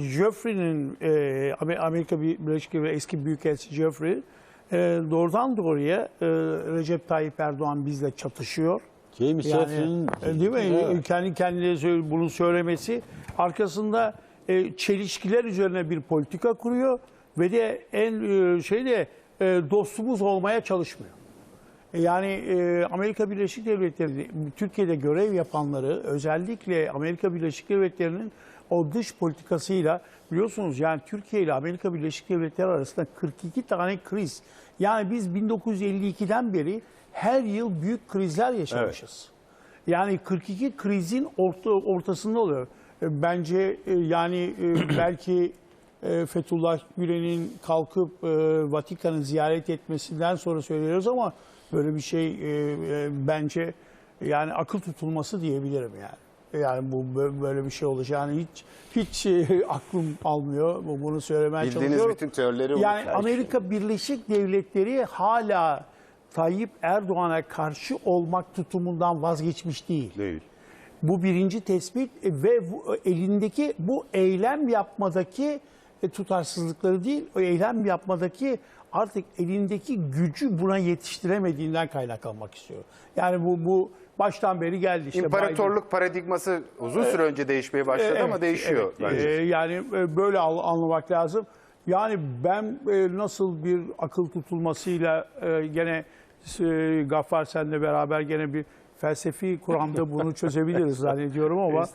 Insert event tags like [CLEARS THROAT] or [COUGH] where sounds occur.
Jeffrey'nin e, Amer- Amerika Birleşik Devletleri eski büyükelçisi Jeffrey e, doğrudan doğruya e, Recep Tayyip Erdoğan bizle çatışıyor. James Yani Jeffrey'in e, değil mi? Evet. Kendi kendine bunu söylemesi arkasında e, çelişkiler üzerine bir politika kuruyor ve de en e, şeyde e, dostumuz olmaya çalışmıyor. Yani e, Amerika Birleşik Devletleri, Türkiye'de görev yapanları özellikle Amerika Birleşik Devletleri'nin o dış politikasıyla biliyorsunuz yani Türkiye ile Amerika Birleşik Devletleri arasında 42 tane kriz. Yani biz 1952'den beri her yıl büyük krizler yaşamışız. Yani 42 krizin orta, ortasında oluyor. E, Bence e, yani e, [CLEARS THROAT] belki e, Fethullah Gülen'in kalkıp e, Vatikan'ı ziyaret etmesinden sonra söylüyoruz ama böyle bir şey e, e, bence yani akıl tutulması diyebilirim yani. Yani bu bö- böyle bir şey olacağını hiç hiç e, [LAUGHS] aklım almıyor. Bu- Bunu söylemeye Bildiğiniz çalışıyorum. bütün teorileri Yani. Amerika Birleşik Devletleri hala Tayyip Erdoğan'a karşı olmak tutumundan vazgeçmiş değil. Değil. Bu birinci tespit ve elindeki bu eylem yapmadaki e, tutarsızlıkları değil, o eylem yapmadaki artık elindeki gücü buna yetiştiremediğinden kaynaklanmak istiyor. Yani bu bu baştan beri geldi işte. Biden- İmparatorluk paradigması uzun süre önce değişmeye başladı Evet, ama değişiyor evet. bence. Ee, yani e, böyle al- anlamak lazım. Yani ben e, nasıl bir akıl tutulmasıyla e, gene e, Gaffar senle beraber gene bir felsefi kuramda bunu çözebiliriz [LAUGHS] zannediyorum ama